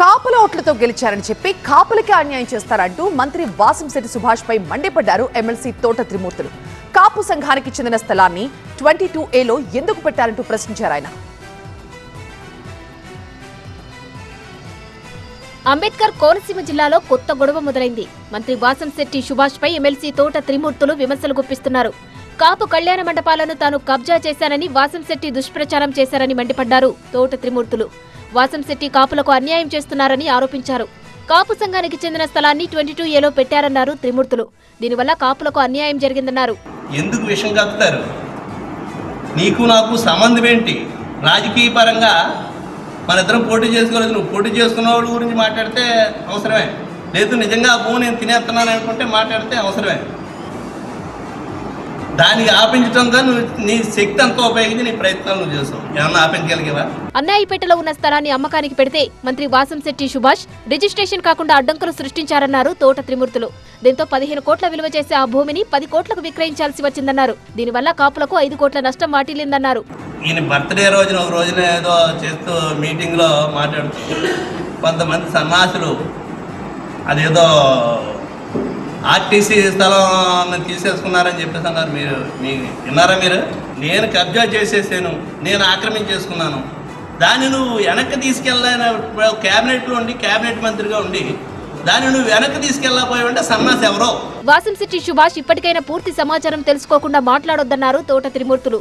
కాపుల ఓట్లతో గెలిచారని చెప్పి కాపులకే అన్యాయం చేస్తారంటూ మంత్రి వాసంశెట్టి సుభాష్ పై మండిపడ్డారు ఎమ్మెల్సీ తోట త్రిమూర్తులు. కాపు సంఘానికి చెందిన స్థలాన్ని ట్వంటీ టూ ఏలో ఎందుకు పెట్టారంటూ ప్రశ్నించారు ఆయన. అంబేద్కర్ కోనసీమ జిల్లాలో కొత్త గొడవ మొదలైంది. మంత్రి వాసంశెట్టి సుభాష్ పై ఎమ్మెల్సీ తోట త్రిమూర్తులు విమర్శలు గుప్పిస్తున్నారు. కాపు కళ్యాణ మండపాలను తాను కబ్జా చేశానని వాసంశెట్టి దుష్ప్రచారం చేశారని మండిపడ్డారు తోట త్రిమూర్తులు. వాసంశెట్టి కాపులకు అన్యాయం చేస్తున్నారని ఆరోపించారు. కాపు సంఘానికి చెందిన స్థలాన్ని ట్వంటీ టూ ఏలో పెట్టారన్నారు త్రిమూర్తులు. దీనివల్ల కాపులకు అన్యాయం జరిగిందన్నారు. ఎందుకు విషయం కలుపుతారు నీకు నాకు సంబంధం ఏంటి? రాజకీయ పరంగా మన ఇద్దరం పోటీ చేసుకోలేదు. నువ్వు పోటీ చేసుకున్న వాళ్ళ గురించి మాట్లాడితే అవసరమే. లేదు నిజంగా ఆ భూమి నేను తినేస్తున్నాను అనుకుంటే మాట్లాడితే అవసరమే. దానికి ఆపించడంగా నువ్వు నీ శక్తి అంతా ఉపయోగించి నీ ప్రయత్నాలు నువ్వు చేస్తావు. ఏమన్నా ఆపించగలిగేవా? అన్నాయిపేటలో ఉన్న స్థలాన్ని అమ్మకానికి పెడితే మంత్రి వాసంశెట్టి సుభాష్ రిజిస్ట్రేషన్ కాకుండా అడ్డంకులు సృష్టించారన్నారు తోట త్రిమూర్తులు. దీంతో పదిహేను కోట్ల విలువ చేసే ఆ భూమిని పది కోట్లకు విక్రయించాల్సి వచ్చిందన్నారు. దీనివల్ల కాపులకు ఐదు కోట్ల నష్టం వాటిల్లిందన్నారు. ఈయన బర్త్డే రోజున ఒక రోజున ఏదో చేస్తూ మీటింగ్లో మాట్లాడుతూ కొంతమంది సన్నాసులు అదేదో ఆర్టీసీ స్థలం తీసేసుకున్నారని చెప్పేసి అన్నారు మీరు. మీ విన్నారా మీరు? నేను కబ్జా చేసేసాను. నేను ఆక్రమించేసుకున్నాను. దాన్ని నువ్వు వెనక్కి తీసుకెళ్ళిన క్యాబినెట్లో ఉండి క్యాబినెట్ మంత్రిగా ఉండి దాన్ని నువ్వు వెనక్కి తీసుకెళ్ళకపోయావంటే సన్నాసి ఎవరో? వాసంశెట్టి సుభాష్ ఇప్పటికైనా పూర్తి సమాచారం తెలుసుకోకుండా మాట్లాడొద్దన్నారు తోట త్రిమూర్తులు.